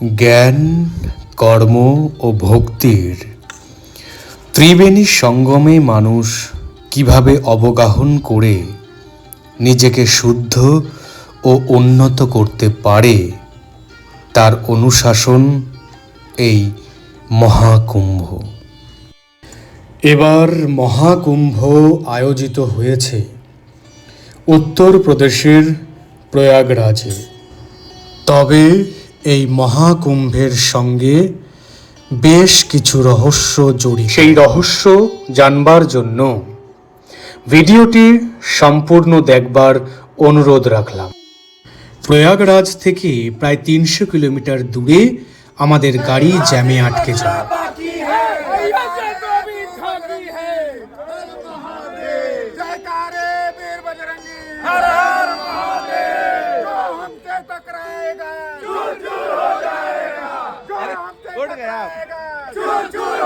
জ্ঞান, কর্ম ও ভক্তির ত্রিবেণী সঙ্গমে মানুষ কীভাবে অবগাহন করে নিজেকে শুদ্ধ ও উন্নত করতে পারে, তার অনুশাসন এই মহাকুম্ভ। এবার মহাকুম্ভ আয়োজিত হয়েছে উত্তরপ্রদেশের প্রয়াগরাজে। তবে এই মহাকুম্ভের সঙ্গে বেশ কিছু রহস্য জড়িত। সেই রহস্য জানবার জন্য ভিডিওটি সম্পূর্ণ দেখবার অনুরোধ রাখলাম। প্রয়াগরাজ থেকে প্রায় তিনশো কিলোমিটার দূরে আমাদের গাড়ি জ্যামে আটকে যায়।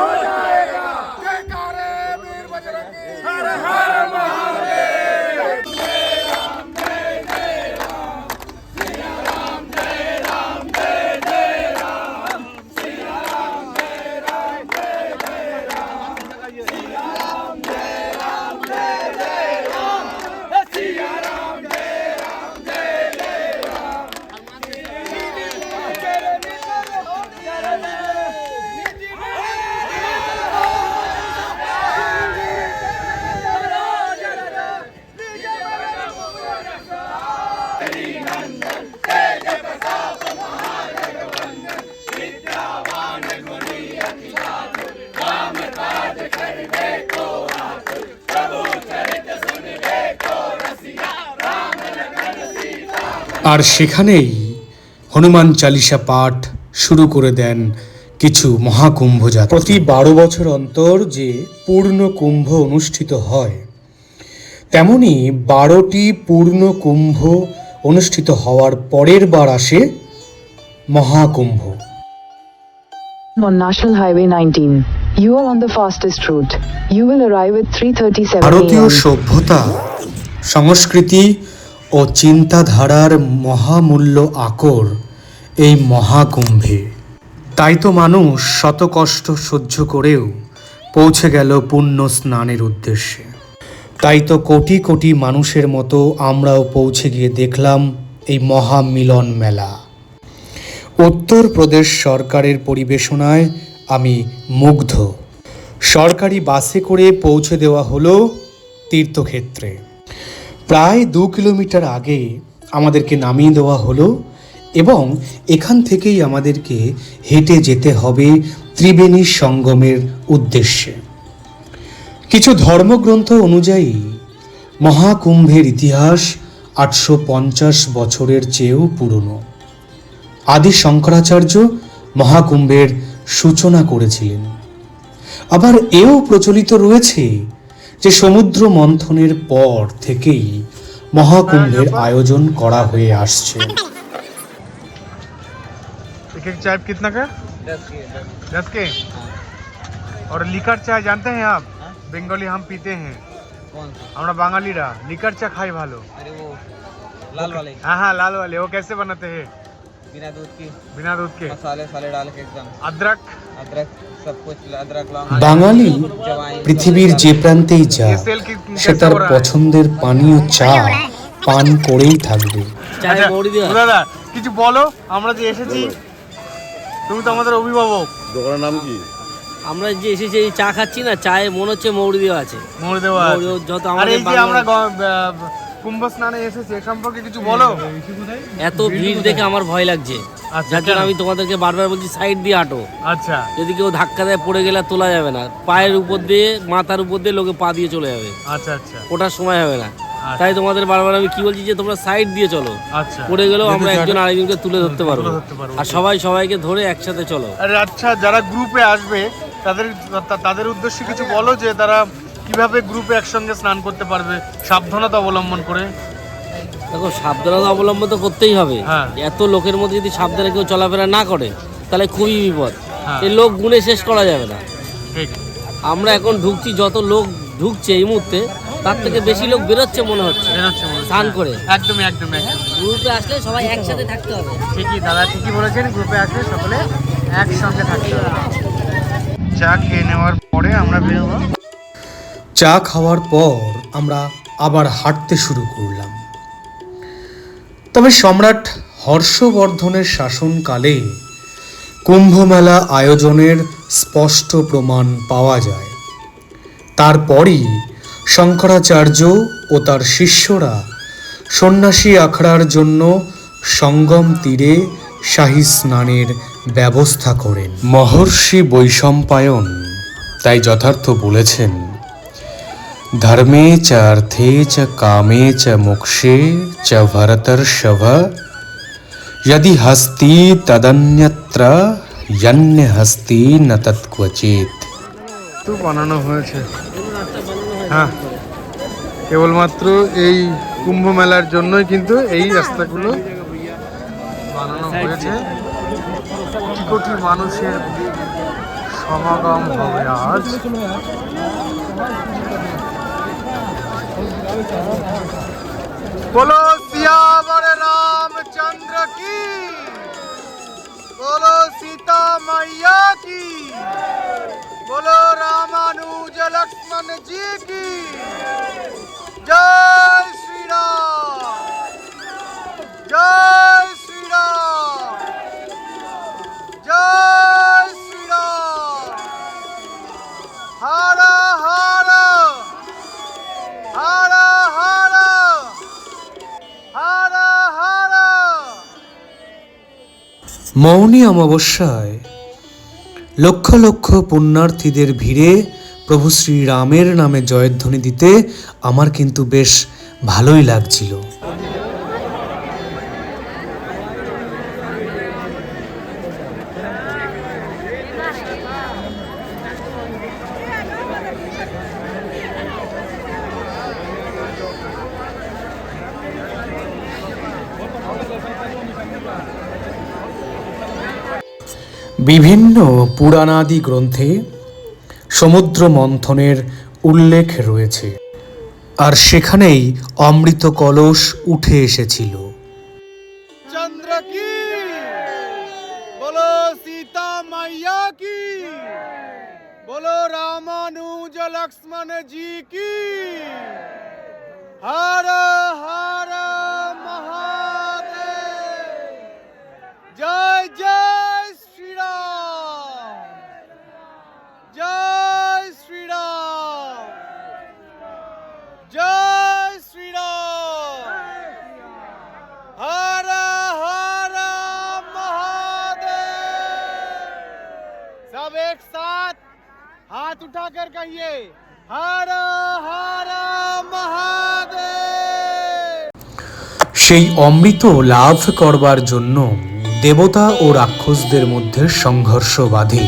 Corona! আর সেখানেই হনুমান চালিসা পাঠ শুরু করে দেন কিছু মহাকুম্ভ যাত্রা প্রতি বারো বছর অন্তর যে পূর্ণ কুম্ভ অনুষ্ঠিত হয় তেমনি বারোটি পূর্ণ কুম্ভ অনুষ্ঠিত হওয়ার পরের বার আসে Maha Kumbh on National Highway 19. You are on the fastest route. You will arrive at 3:37 ভারতীয় সভ্যতা সংস্কৃতি ও চিন্তাধারার মহামূল্য আকর, এই মহাকুম্ভে। তাই তো মানুষ শত কষ্ট সহ্য করেও পৌঁছে গেল পুণ্য স্নানের উদ্দেশ্যে। তাই তো কোটি কোটি মানুষের মতো আমরাও পৌঁছে গিয়ে দেখলাম এই মহামিলন মেলা। উত্তরপ্রদেশ সরকারের পরিবেশনায় আমি মুগ্ধ। সরকারি বাসে করে পৌঁছে দেওয়া হলো তীর্থক্ষেত্রে। প্রায় দু কিলোমিটার আগে আমাদেরকে নামিয়ে দেওয়া হলো এবং এখান থেকেই আমাদেরকে হেঁটে যেতে হবে ত্রিবেণী সঙ্গমের উদ্দেশ্যে। কিছু ধর্মগ্রন্থ অনুযায়ী মহাকুম্ভের ইতিহাস আটশো পঞ্চাশ বছরের চেয়েও পুরনো। আদি শঙ্করাচার্য মহাকুম্ভের সূচনা করেছিলেন। আবার এও প্রচলিত রয়েছে যে সমুদ্র মন্থনের পর থেকেই মহাকুম্ভের আয়োজন করা হয়ে আসছে एक एक चाय कितना का दस के और लिकर चाय जानते हैं आप बंगाली हम पीते हैं कौन सा আমরা বাঙালিরা লিকার চা খাই ভালো अरे वो लाल वाले हाँ हाँ लाल वाले वो कैसे बनाते हैं बिना दूध की बिना दूध के मसाले साले डाल के एकदम अदरक अदरक বাঙালি পৃথিবীর যে প্রান্তেই যা সে তার পছন্দের পানীয় চা পান করেই থাকবে। আচ্ছা, কিছু বলো আমরা যে এসেছি তুমি তো আমাদের অভিভাবক। দোকানের নাম কি? আমরা যে এসেছি এই চা খাচ্ছি না চায়ে মনে হচ্ছে মৌরি দেওয়া আছে। মৌরি দেওয়া যত আমাদের আমরা কুম্ভ স্নানে এসেছি এ সম্পর্কে কিছু বলো? এত ভিড় দেখে আমার ভয় লাগছে। আচ্ছা যার জন্য আমি তোমাদেরকে বারবার বলছি সাইড দিয়ে আটো আচ্ছা। যদি কেউ ধাক্কা দেয় পড়ে গেলে আর তোলা যাবে না। পায়ের উপর দিয়ে মাথার উপর দিয়ে লোকে পা দিয়ে চলে যাবে। আচ্ছা আচ্ছা। ওঠার সময় হবে না। তাই তোমাদের বারবার আমি কি বলছি যে তোমরা সাইড দিয়ে চলো। আচ্ছা। পড়ে গেলেও আমরা একজন আরেকজনকে তুলে ধরতে পারব। তুলে ধরতে পারব। আর সবাই সবাইকে ধরে একসাথে চলো। আর আচ্ছা যারা গ্রুপে আসবে তাদের তাদের উদ্দেশ্যে কিছু বলো যে তারা কীভাবে গ্রুপে একসঙ্গে স্নান করতে পারবে? সাবধানতা অবলম্বন করে। দেখো সাবধানতা অবলম্বন তো করতেই হবে। হ্যাঁ। এত লোকের মধ্যে যদি সাবধানে কেউ চলাফেরা না করে তাহলে খুবই বিপদ। হ্যাঁ। এই লোক গুণে শেষ করা যাবে না। আমরা এখন ঢুকছি যত লোক ঢুকছে এই মুহূর্তে তার থেকে বেশি লোক বেরোচ্ছে মনে হচ্ছে। বেরোচ্ছে স্নান করে। একদমই একদম একদম গ্রুপে আসলে সবাই একসাথে থাকতে হবে। ঠিকই দাদা ঠিকই বলেছেন গ্রুপে আসলে সকলে একসঙ্গে থাকতে হবে। চা খেয়ে নেওয়ার পরে আমরা বেরোবো। চা খাওয়ার পর আমরা আবার হাঁটতে শুরু করলাম। তবে সম্রাট হর্ষবর্ধনের শাসনকালে কুম্ভমেলা আয়োজনের স্পষ্ট প্রমাণ পাওয়া যায়। তারপরই শঙ্করাচার্য ও তার শিষ্যরা সন্ন্যাসী আখড়ার জন্য সঙ্গম তীরে শাহী স্নানের ব্যবস্থা করেন। মহর্ষি বৈশম্পায়ন তাই যথার্থ বলেছেন। ধর্মে চ অর্থে চ কামে চ মোক্ষে চ ভরতর্ষভ यदि हस्ति तदन्यत्र यन्य हस्ति न तत्क्वचित् তো বানানো হয়েছে হ্যাঁ কেবলমাত্র এই কুম্ভ মেলার জন্যই কিন্তু এই রাস্তাগুলো বানানো হয়েছে কোটি কোটি মানুষের সমাগম হবে আজ बोलो सियावर रामचंद्र की। बोलो सीता मैया की। बोलो रामानुज लक्ष्मण जी की। जय মৌনী অমাবস্যায় লক্ষ লক্ষ পুণ্যার্থীদের ভিড়ে প্রভু শ্রীরামের নামে জয়ধ্বনি দিতে আমার কিন্তু বেশ ভালোই লাগছিল। বিভিন্ন পুরাণাদি গ্রন্থে সমুদ্র মন্থনের উল্লেখ রয়েছে। আর সেখানেই অমৃত কলস উঠে এসেছিল। চন্দ্র কি? বলো সীতা কি? বলো রামানুজ লক্ষ্মণ জি কি? হর হর, মহা कहिए हर हर महादेव সেই অমৃত লাভ করবার জন্য দেবতা ও রাক্ষসদের মধ্যে সংঘর্ষ বাধে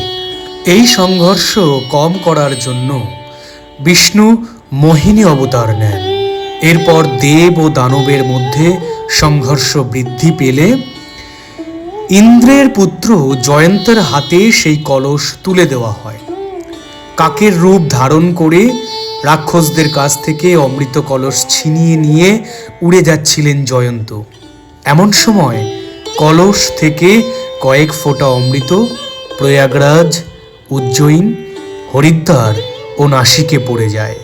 এই সংঘর্ষ কম করার জন্য বিষ্ণু মোহিনী অবতার নেন এরপর দেব ও দানবের মধ্যে সংঘর্ষ বৃদ্ধি পেলে ইন্দ্রের পুত্র জয়ন্তের হাতে সেই কলস তুলে দেওয়া হয় কাকের রূপ ধারণ করে রাক্ষসদের কাছ থেকে অমৃত কলস ছিনিয়ে নিয়ে উড়ে যাচ্ছিলেন জয়ন্ত। এমন সময় কলস থেকে কয়েক ফোঁটা অমৃত, প্রয়াগরাজ, উজ্জয়িন, হরিদ্বার ও নাসিকে পড়ে যায়।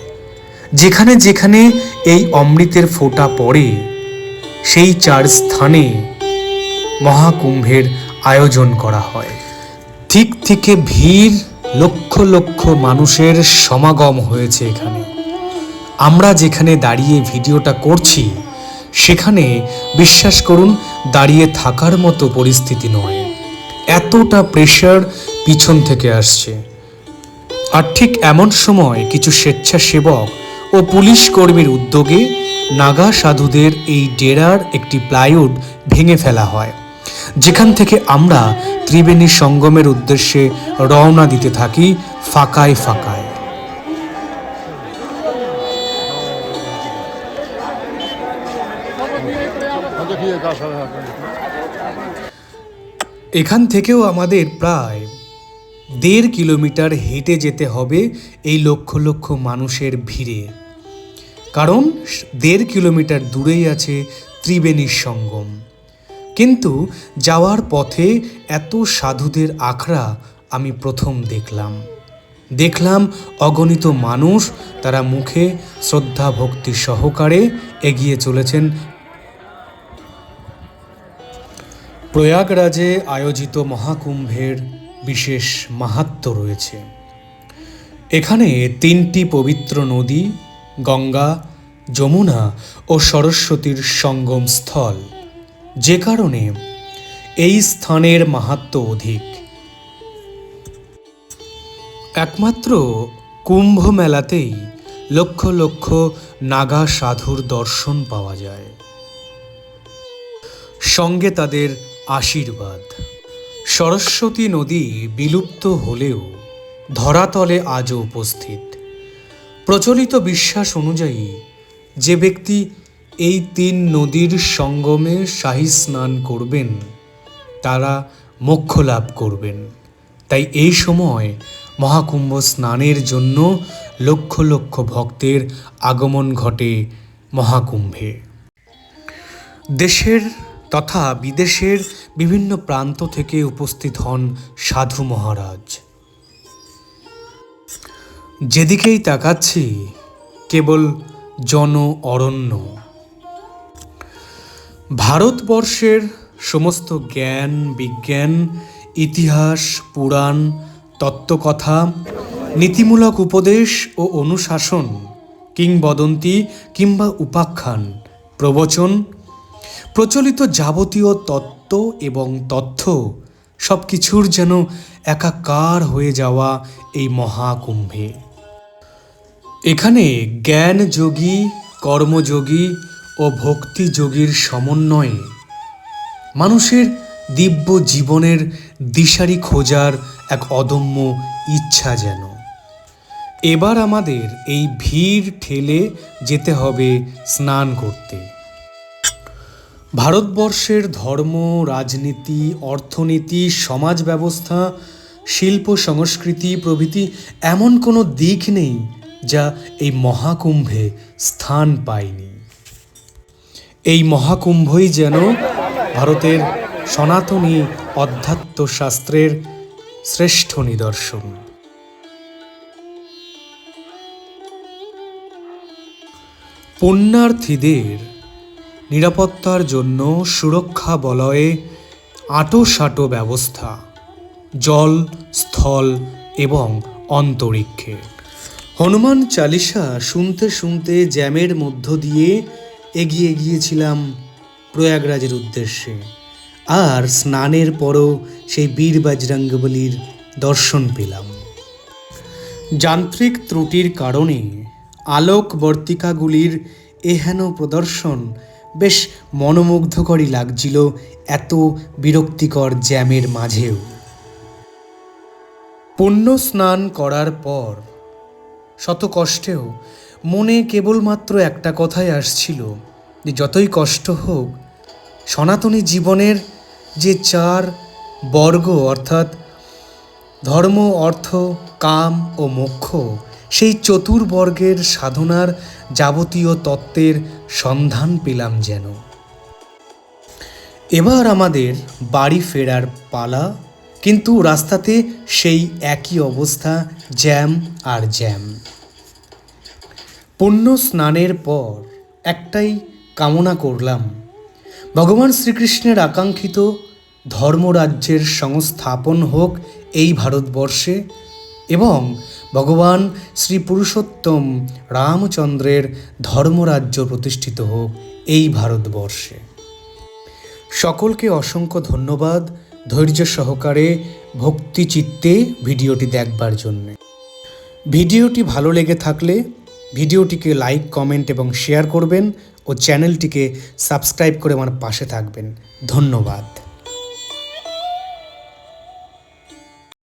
যেখানে যেখানে এই অমৃতের ফোঁটা পড়ে, সেই চার স্থানে মহাকুম্ভের আয়োজন করা হয়। ঠিক থেকে ভিড় লক্ষ লক্ষ মানুষের সমাগম হয়েছে এখানে। আমরা যেখানে দাঁড়িয়ে ভিডিওটা করছি, সেখানে বিশ্বাস করুন, দাঁড়িয়ে থাকার মতো পরিস্থিতি নয়। এতটা প্রেশার পিছন থেকে আসছে। আর ঠিক এমন সময় কিছু স্বেচ্ছাসেবক ও পুলিশ কর্মীর উদ্যোগে নাগা সাধুদের এই ডেরার একটি প্লাইউড ভেঙে ফেলা হয়। যেখান থেকে আমরা ত্রিবেণী সঙ্গমের উদ্দেশ্যে রওনা দিতে থাকি ফাঁকায় ফাঁকায়। এখান থেকেও আমাদের প্রায় দেড় কিলোমিটার হেঁটে যেতে হবে এই লক্ষ লক্ষ মানুষের ভিড়ে। কারণ দেড় কিলোমিটার দূরেই আছে ত্রিবেণীর সঙ্গম। কিন্তু যাওয়ার পথে এত সাধুদের আখড়া আমি প্রথম দেখলাম। দেখলাম অগণিত মানুষ তারা মুখে শ্রদ্ধা ভক্তি সহকারে এগিয়ে চলেছেন। প্রয়াগরাজে আয়োজিত মহাকুম্ভের বিশেষ মাহাত্ম্য রয়েছে। এখানে তিনটি পবিত্র নদী, গঙ্গা, যমুনা ও সরস্বতীর সঙ্গম স্থল। যে কারণে এই স্থানের মাহাত্ম্য অধিক। একমাত্র কুম্ভ মেলাতেই লক্ষ লক্ষ নাগা সাধুর দর্শন পাওয়া যায়। সঙ্গে তাদের আশীর্বাদ। সরস্বতী নদী বিলুপ্ত হলেও ধরাতলে আজও উপস্থিত। প্রচলিত বিশ্বাস অনুযায়ী যে ব্যক্তি এই তিন নদীর সঙ্গমে শাহী স্নান করবেন। তারা মোক্ষ লাভ করবেন। তাই এই সময় মহাকুম্ভ স্নানের জন্য লক্ষ লক্ষ ভক্তের আগমন ঘটে মহাকুম্ভে। দেশের তথা বিদেশের বিভিন্ন প্রান্ত থেকে উপস্থিত হন সাধু মহারাজ। যেদিকেই তাকাচ্ছি, কেবল জন অরণ্য। ভারতবর্ষের সমস্ত জ্ঞান, বিজ্ঞান, ইতিহাস, পুরাণ, তত্ত্বকথা, নীতিমূলক উপদেশ ও অনুশাসন, কিংবদন্তি কিংবা উপাখ্যান, প্রবচন, প্রচলিত যাবতীয় তত্ত্ব এবং তথ্য সব কিছুর যেন একাকার হয়ে যাওয়া এই মহাকুম্ভে। এখানে জ্ঞান যোগী কর্মযোগী ও ভক্তিযোগীর সমন্বয়ে মানুষের দিব্য জীবনের দিশারি খোঁজার এক অদম্য ইচ্ছা যেন। এবার আমাদের এই ভিড় ঠেলে যেতে হবে স্নান করতে। ভারতবর্ষের ধর্ম, রাজনীতি, অর্থনীতি, সমাজ ব্যবস্থা, শিল্প, সংস্কৃতি, প্রভৃতি এমন কোনো দিক নেই যা এই মহাকুম্ভে স্থান পায়নি। এই মহাকুম্ভই যেন ভারতের সনাতনী অধ্যাত্ম শাস্ত্রের শ্রেষ্ঠ নিদর্শন। পুণ্যার্থীদের নিরাপত্তার জন্য সুরক্ষা বলয়ে আঁটোসাঁটো ব্যবস্থা, জল, স্থল এবং অন্তরিক্ষে। হনুমান চালিসা শুনতে শুনতে জ্যামের মধ্য দিয়ে এগিয়ে গিয়েছিলাম প্রয়াগরাজের উদ্দেশ্যে। আর স্নানের পরও সেই বীর বজরঙ্গবলির দর্শন পেলাম। যান্ত্রিক ত্রুটির কারণে আলোকবর্তিকাগুলির এহেন প্রদর্শন বেশ মনোমুগ্ধকরই লাগছিল এত বিরক্তিকর জ্যামের মাঝেও। পুণ্য স্নান করার পর শত কষ্টেও মনে কেবলমাত্র একটা কথাই আসছিল, যে যতই কষ্ট হোক, সনাতনী জীবনের যে চার বর্গ, অর্থাৎ ধর্ম, অর্থ, কাম ও মোক্ষ, সেই চতুর্বর্গের সাধনার যাবতীয় তত্ত্বের সন্ধান পেলাম যেন। এবার আমাদের বাড়ি ফেরার পালা, কিন্তু রাস্তাতে সেই একই অবস্থা, জ্যাম আর জ্যাম। পুণ্য স্নানের পর একটাই কামনা করলাম। ভগবান শ্রীকৃষ্ণের আকাঙ্ক্ষিত ধর্মরাজ্যের সংস্থাপন হোক এই ভারতবর্ষে এবং ভগবান শ্রী পুরুষোত্তম রামচন্দ্রের ধর্মরাজ্য প্রতিষ্ঠিত হোক এই ভারতবর্ষে। সকলকে অসংখ্য ধন্যবাদ। ধৈর্য সহকারে ভক্তি চিত্তে ভিডিওটি দেখবার জন্যে ভিডিওটি ভালো লেগে থাকলে ভিডিওটিকে লাইক কমেন্ট এবং শেয়ার করবেন ও চ্যানেলটিকে সাবস্ক্রাইব করে আমার পাশে থাকবেন। ধন্যবাদ।